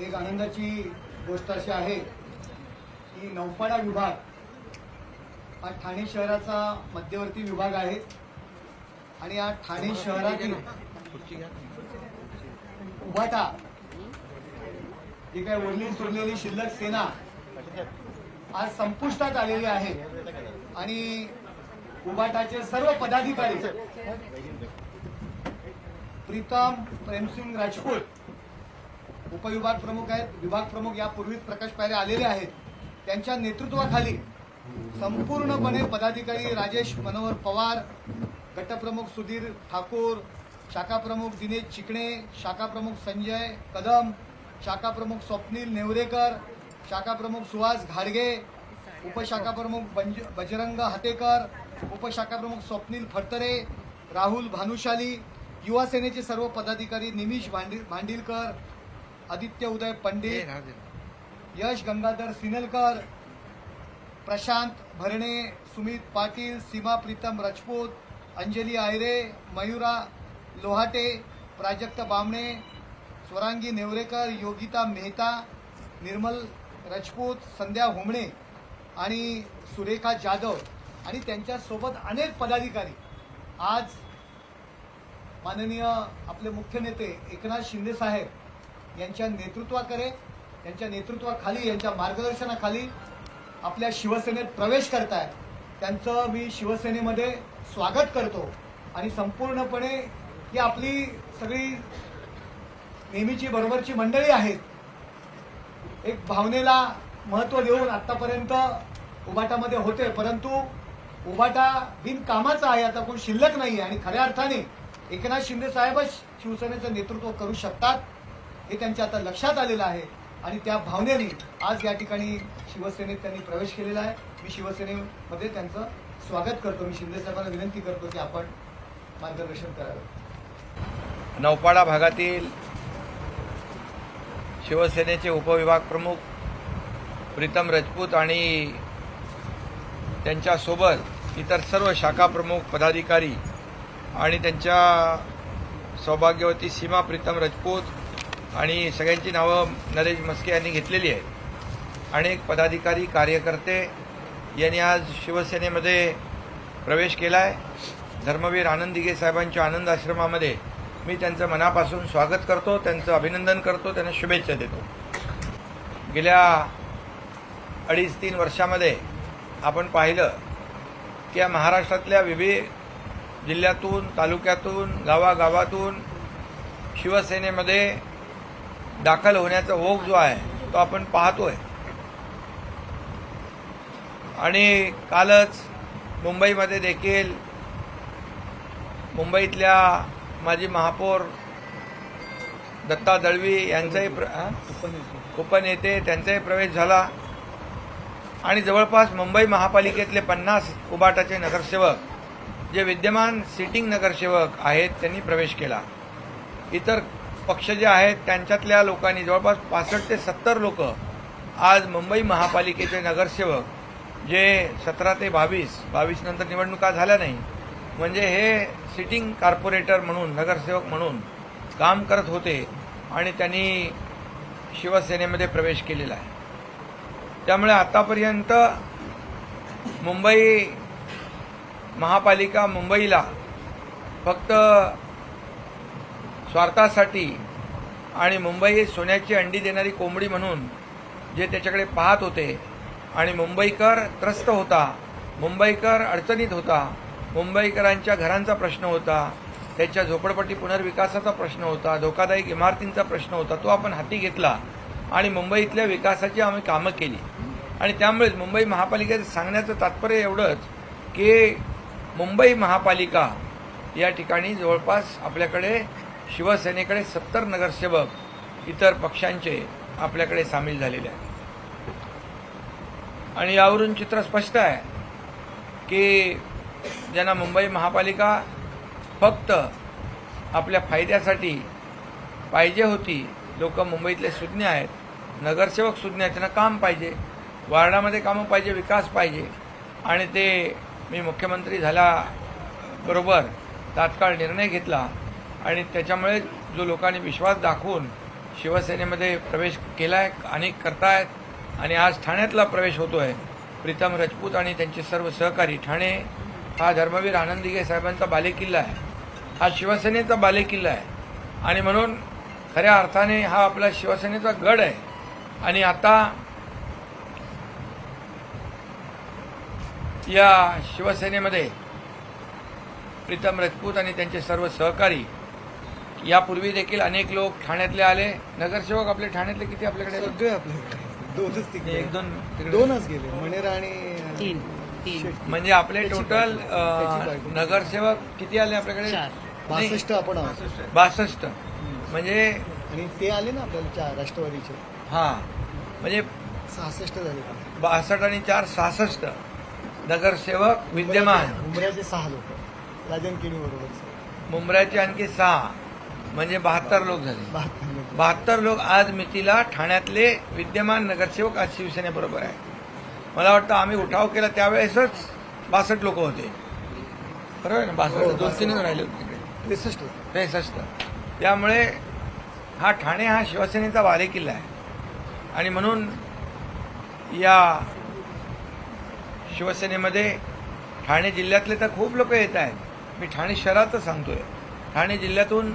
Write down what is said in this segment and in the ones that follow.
एक आनंदाची गोष्ट अशी आहे की नौपाडा विभाग हा ठाणे शहराचा मध्यवर्ती विभाग आहे. आणि हा ठाणे शहरातील उभाटा जी काही उरली सुरलेली शिल्लक सेना आज संपुष्टात आलेली आहे. आणि उभाटाचे सर्व पदाधिकारी प्रीतम प्रेमसिंग राजपूत उपविभाग प्रमुख आहेत. विभाग प्रमुख यापूर्वीच प्रकाश पायरे आलेले आहेत. त्यांच्या नेतृत्वाखाली संपूर्णपणे पदाधिकारी राजेश मनोहर पवार गटप्रमुख सुधीर ठाकूर शाखाप्रमुख दिनेश चिकणे शाखाप्रमुख संजय कदम शाखा प्रमुख स्वप्नील नेवरेकर शाखाप्रमुख सुहास घाडगे उपशाखा प्रमुख बंज बजरंग हातेकर उपशाखा प्रमुख स्वप्नील फडतरे राहुल भानुशाली युवा सेनेचे सर्व पदाधिकारी निमिष भांडी भांडिलकर आदित्य उदय पंडित यश गंगाधर सिनलकर प्रशांत भरणे सुमित पाटील सीमा प्रीतम राजपूत अंजली आयरे मयुरा लोहाटे प्राजक्त बामणे स्वरांगी नेवरेकर योगिता मेहता निर्मल राजपूत संध्या हुमणे आणि सुरेखा जाधव आणि त्यांच्यासोबत अनेक पदाधिकारी. आज माननीय आपले मुख्य नेते एकनाथ शिंदे साहेब यांच्या नेतृत्वाकडे त्यांच्या नेतृत्वाखाली यांच्या मार्गदर्शनाखाली आपल्या शिवसेनेत प्रवेश करताय त्यांचं मी शिवसेनेमध्ये स्वागत करतो. आणि संपूर्णपणे ही आपली सगळी नेहमीची बरोबरची मंडळी आहेत. एक भावनेला महत्त्व देऊन आतापर्यंत उबाटामध्ये होते परंतु उबाटा बिनकामाचा आहे आता कोण शिल्लक नाही आणि खऱ्या अर्थाने एकनाथ शिंदे साहेबच शिवसेनेचं नेतृत्व करू शकतात. हे त्यांच्या आता लक्षात आलेलं आहे. आणि त्या भावनेने आज या ठिकाणी शिवसेनेत त्यांनी प्रवेश केलेला आहे. मी शिवसेनेमध्ये त्यांचं स्वागत करतो. मी शिंदे साहेबांना विनंती करतो की आपण मार्गदर्शन करावं. नौपाडा भागातील शिवसेनेचे उपविभाग प्रमुख प्रीतम राजपूत आणि त्यांच्यासोबत इतर सर्व शाखा प्रमुख पदाधिकारी आणि त्यांच्या सौभाग्यवती सीमा प्रीतम राजपूत आणि सगळ्यांची नावं नरेश मस्के यांनी घेतलेली आहेत. अनेक पदाधिकारी कार्यकर्ते यांनी आज शिवसेनेमध्ये प्रवेश केला आहे धर्मवीर आनंद दिघे साहेबांच्या आनंद आश्रमामध्ये मी त्यांचं मनापासून स्वागत करतो त्यांचं अभिनंदन करतो त्यांना शुभेच्छा देतो. गेल्या अडीच तीन वर्षामध्ये आपण पाहिलं की या महाराष्ट्रातल्या विविध जिल्ह्यातून तालुक्यातून गावागावातून शिवसेनेमध्ये दाखल होण्याचा ओघ जो आहे तो आपण पाहतोय. आणि कालच मुंबईमध्ये देखील मुंबईतल्या माजी महापौर दत्ता दळवी यांचाही प्र? उपनेते त्यांचाही प्रवेश झाला. आणि जवळपास मुंबई महापालिकेतले पन्नास उबाटाचे नगरसेवक जे विद्यमान सिटिंग नगरसेवक आहेत त्यांनी प्रवेश केला. इतर पक्ष जे आहेत त्यांच्यातल्या लोकांनी जवळपास पासष्ट ते सत्तर लोक आज मुंबई महापालिकेचे नगरसेवक जे सतरा ते बावीस बावीस नंतर निवडणुका झाल्या नाही म्हणजे हे सिटिंग कॉर्पोरेटर म्हणून नगरसेवक म्हणून काम करत होते आणि त्यांनी शिवसेनेमध्ये प्रवेश केलेला आहे. त्यामुळे आतापर्यंत मुंबई महापालिका मुंबईला फक्त स्वार्थासाठी आणि मुंबई हे सोन्याची अंडी देणारी कोंबडी म्हणून जे त्याच्याकडे पाहत होते आणि मुंबईकर त्रस्त होता मुंबईकर अडचणीत होता मुंबईकरांच्या घरांचा प्रश्न होता त्याच्या झोपडपट्टी पुनर्विकासाचा प्रश्न होता धोकादायक इमारतींचा प्रश्न होता तो आपण हाती घेतला आणि मुंबईतल्या विकासाची आम्ही कामं केली. आणि त्यामुळेच मुंबई महापालिकेचं सांगण्याचं तात्पर्य एवढंच की मुंबई महापालिका या ठिकाणी जवळपास आपल्याकडे शिवसेनेकडे सत्तर नगरसेवक इतर पक्षांचे आपल्याकडे सामील झालेले आहेत. आणि यावरून चित्र स्पष्ट आहे की ज्यांना मुंबई महापालिका फक्त आपल्या फायद्यासाठी पाहिजे होती लोक मुंबईतले सुज्ञ आहेत नगरसेवक सुज्ञ आहेत त्यांना काम पाहिजे वार्डामध्ये कामं पाहिजे विकास पाहिजे. आणि ते मी मुख्यमंत्री झाल्याबरोबर तात्काळ निर्णय घेतला आणि त्याच्यामुळे जो लोकांनी विश्वास दाखवून शिवसेनेमध्ये प्रवेश केला आहे अनेक करतायत आणि आज ठाण्यातला प्रवेश होतो आहे प्रीतम राजपूत आणि त्यांचे सर्व सहकारी ठाणे हा धर्मवीर आनंदीगे साहेबांचा बालेकिल्ला आहे. हा शिवसेनेचा बालेकिल्ला आहे. आणि म्हणून खऱ्या अर्थाने हा आपला शिवसेनेचा गड आहे. आणि आता या शिवसेनेमध्ये प्रीतम राजपूत आणि त्यांचे सर्व सहकारी यापूर्वी देखील अनेक लोक ठाण्यातले आले. नगरसेवक आपले ठाण्यातले किती आपल्याकडे सगळे आपल्याकडे दोनच तिकडे एक दोन तिकडे. दोनच गेले. मणेरा आणि तीन. म्हणजे आपले टोटल. नगरसेवक किती आले आपल्याकडे? बासष्ट आपण बासष्ट. म्हणजे आणि ते आले ना आपल्याला चार राष्ट्रवादीचे. हा. म्हणजे सहासष्ट झाले. का बासष्ट आणि चार सहासष्ट. नगरसेवक विद्यमान. उमऱ्याचे सहा लोक. राजन केणी बरोबर. मुंबऱ्याचे आणखी सहा. म्हणजे बहात्तर लोक झाले. बहात्तर लोक. आज मितीला ठाण्यातले विद्यमान नगरसेवक आज शिवसेनेबरोबर आहे. मला वाटतं आम्ही उठाव केला त्यावेळेसच बासष्ट लोक होते. बरोबर आहे ना? हो, बासष्ट दोन बासष्ट. तीनच राहिले होते तिकडे. त्रेसष्ट. त्रेसष्ट. त्यामुळे हा ठाणे हा शिवसेनेचा बालेकिल्ला आहे. आणि म्हणून या शिवसेनेमध्ये ठाणे जिल्ह्यातले तर खूप लोक येत आहेत. मी ठाणे शहराचं सांगतोय. ठाणे जिल्ह्यातून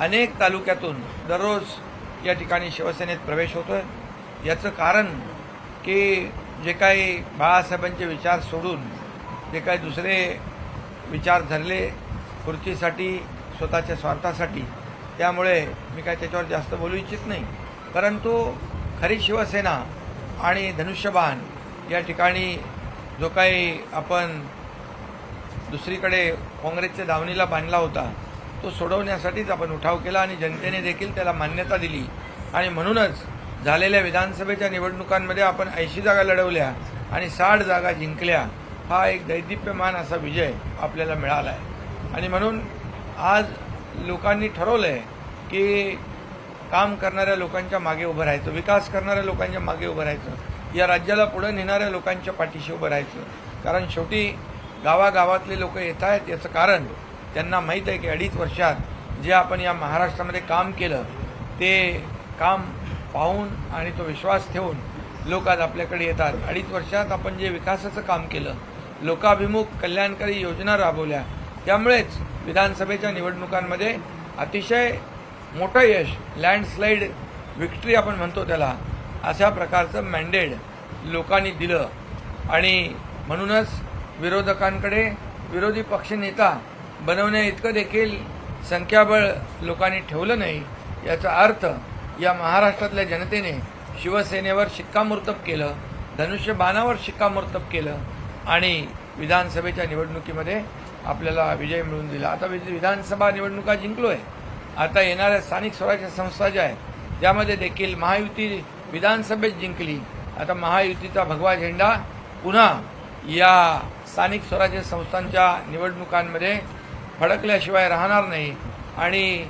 अनेक तालुक्यातून दररोज या ठिकाणी शिवसेनेत प्रवेश होतोय. याचं कारण की जे काही बाळासाहेबांचे विचार सोडून जे काही दुसरे विचार धरले खुर्चीसाठी स्वतःच्या स्वार्थासाठी त्यामुळे मी काय त्याच्यावर जास्त बोलू इच्छित नाही. परंतु खरी शिवसेना आणि धनुष्यबाण या ठिकाणी जो काही आपण दुसरीकडे काँग्रेसच्या धावणीला बांधला होता तो सोडवण्यासाठीच आपण उठाव केला आणि जनतेने देखील त्याला मान्यता दिली. आणि म्हणूनच झालेल्या विधानसभेच्या निवडणुकांमध्ये आपण ऐंशी जागा लढवल्या आणि साठ जागा जिंकल्या हा एक दैदिप्यमान असा विजय आपल्याला मिळाला आहे आणि म्हणून आज लोकांनी ठरवलं आहे की काम करणाऱ्या लोकांच्या मागे उभं राहायचं विकास करणाऱ्या लोकांच्या मागे उभं राहायचं या राज्याला पुढे नेणाऱ्या लोकांच्या पाठीशी उभं राहायचं. कारण शेवटी गावागावातले लोक येत आहेत याचं कारण त्यांना माहीत आहे की अडीच वर्षात जे आपण या महाराष्ट्रामध्ये काम केलं ते काम पाहून आणि तो विश्वास ठेवून लोक आज आपल्याकडे येतात. अडीच वर्षात आपण जे विकासाचं काम केलं लोकाभिमुख कल्याणकारी योजना राबवल्या त्यामुळेच विधानसभेच्या निवडणुकांमध्ये अतिशय मोठं यश लँडस्लाईड विक्ट्री आपण म्हणतो त्याला अशा प्रकारचं मॅन्डेट लोकांनी दिलं. आणि म्हणूनच विरोधकांकडे विरोधी पक्षनेता बनवण्या इतकं देखील संख्याबळ लोकांनी ठेवलं नाही याचा अर्थ या महाराष्ट्रातल्या जनतेने शिवसेनेवर शिक्कामोर्तब केलं धनुष्यबाणावर शिक्कामोर्तब केलं आणि विधानसभेच्या निवडणुकीमध्ये आपल्याला विजय मिळवून दिला. आता विधानसभा निवडणुका जिंकलो आहे आता येणाऱ्या स्थानिक स्वराज्य संस्था ज्या आहेत त्यामध्ये देखील महायुती विधानसभेत जिंकली. आता महायुतीचा भगवा झेंडा पुन्हा या स्थानिक स्वराज्य संस्थांच्या निवडणुकांमध्ये फडकल्याशिवाय राहणार नाही आणि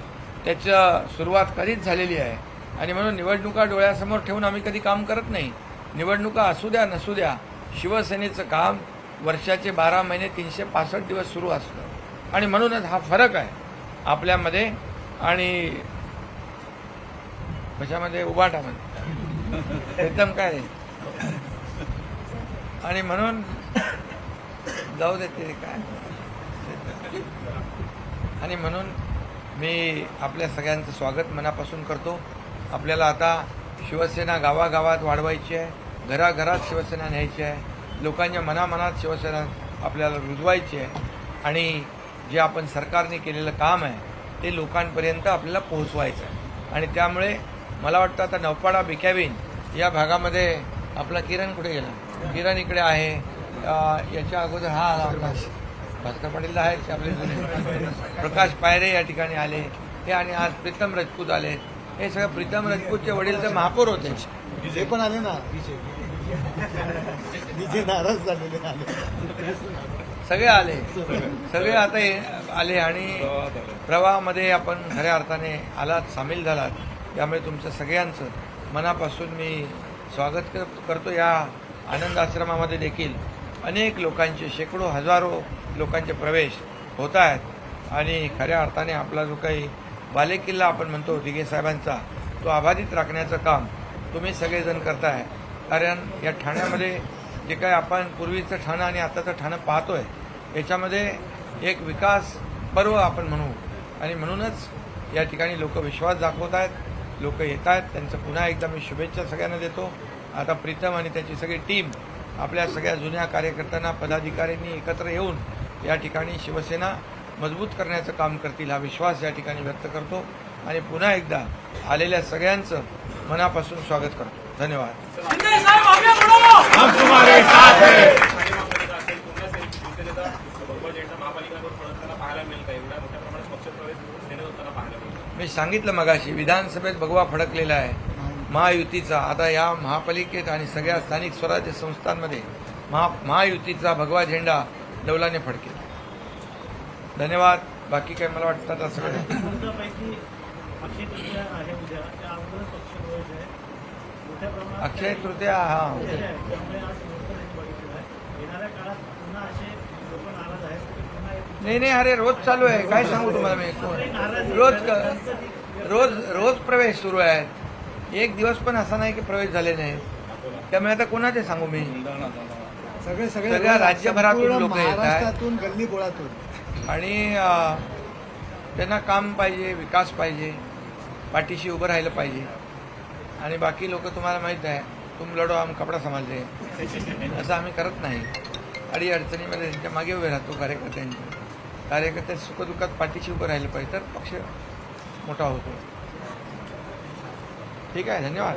त्याचं सुरुवात कधीच झालेली आहे. आणि म्हणून निवडणुका डोळ्यासमोर ठेवून आम्ही कधी काम करत नाही. निवडणुका असू द्या नसू द्या शिवसेनेचं काम वर्षाचे बारा महिने तीनशे पासष्ट दिवस सुरू असतं. आणि म्हणूनच हा फरक आहे आपल्यामध्ये आणि कशामध्ये? उभाटामध्ये. एकदम काय आहे. आणि म्हणून जाऊ दे ते काय. आणि म्हणून मी आपल्या सगळ्यांचं स्वागत मनापासून करतो. आपल्याला आता शिवसेना गावागावात वाढवायची आहे घराघरात शिवसेना न्यायची आहे लोकांच्या मनामनात शिवसेना आपल्याला रुजवायची आहे आणि जे आपण सरकारने केलेलं काम आहे ते लोकांपर्यंत आपल्याला पोहोचवायचं आहे. आणि त्यामुळे मला वाटतं आता नवपाडा बिकॅबिन या भागामध्ये आपला किरण कुठे गेला? किरण इकडे आहे. याच्या अगोदर हा आला भास्कर पाटील आहेत आपले जुने. प्रकाश पायरे या ठिकाणी आले. हे आणि आज प्रीतम राजपूत आले. हे सगळे प्रीतम राजपूतचे वडील तर महापौर होते. ते पण आले ना? विजय. नाराज झालेले आले. सगळे आले. सगळे आता आले आणि प्रवाहामध्ये आपण खऱ्या अर्थाने आलात सामील झालात. त्यामुळे तुमचं सगळ्यांचं मनापासून मी स्वागत कर- करतो. या आनंद आश्रमामध्ये देखील अनेक लोकांचे शेकडो हजारो लोकांचे प्रवेश होत आहेत. आणि खऱ्या अर्थाने आपला जो काही बालेकिल्ला आपण म्हणतो दिघे साहेबांचा तो अबाधित राखण्याचं काम तुम्ही सगळेजण करताय. कारण या ठाण्यामध्ये जे काय आपण पूर्वीचं ठाणं आणि आताचं ठाणं पाहतोय याच्यामध्ये एक विकास पर्व आपण म्हणू. आणि म्हणूनच या ठिकाणी लोक विश्वास दाखवत आहेत लोक येत आहेत. त्यांचं पुन्हा एकदा मी शुभेच्छा सगळ्यांना देतो. आता प्रीतम आणि त्याची सगळी टीम आपल्या सगळ्या जुन्या कार्यकर्त्यांना पदाधिकाऱ्यांनी एकत्र येऊन या ठिकाणी शिवसेना मजबूत करण्याचं काम करतील हा विश्वास या ठिकाणी व्यक्त करतो. आणि पुन्हा एकदा आलेल्या सगळ्यांचं मनापासून स्वागत करतो. धन्यवाद. मी सांगितलं मगाशी विधानसभेत भगवा फडकलेला आहे. महायुतीचा आता या महापालिकेत आणि सगळ्या स्थानिक स्वराज्य संस्थांमध्ये महा महायुतीचा भगवा झेंडा डौलाने फडकेल. धन्यवाद. बाकी काय मला वाटतं आता सगळं? अक्षय तृतीया हा नाही नाही अरे रोज चालू आहे. काय सांगू तुम्हाला मी? रोज रोज रोज प्रवेश सुरू आहेत एक दिवस पण असा नाही की प्रवेश झाले नाही. त्यामुळे आता कोणाचे सांगू मी? सगळे सगळे सगळ्या राज्यभरातून लोकं येत आहेत. महाराष्ट्रातून गल्ली बोळातून. आणि त्यांना काम पाहिजे विकास पाहिजे पाठीशी उभं राहिलं पाहिजे. आणि बाकी लोक तुम्हाला माहीत आहे तुम लढो आम कपडा समाजले असं आम्ही करत नाही. अडी अडचणीमध्ये त्यांच्या मागे उभे राहतो कार्यकर्त्यांच्या कार्यकर्ते सुखदुःखात पाठीशी उभं राहिलं पाहिजे तर पक्ष मोठा होतो. ठीक आहे धन्यवाद.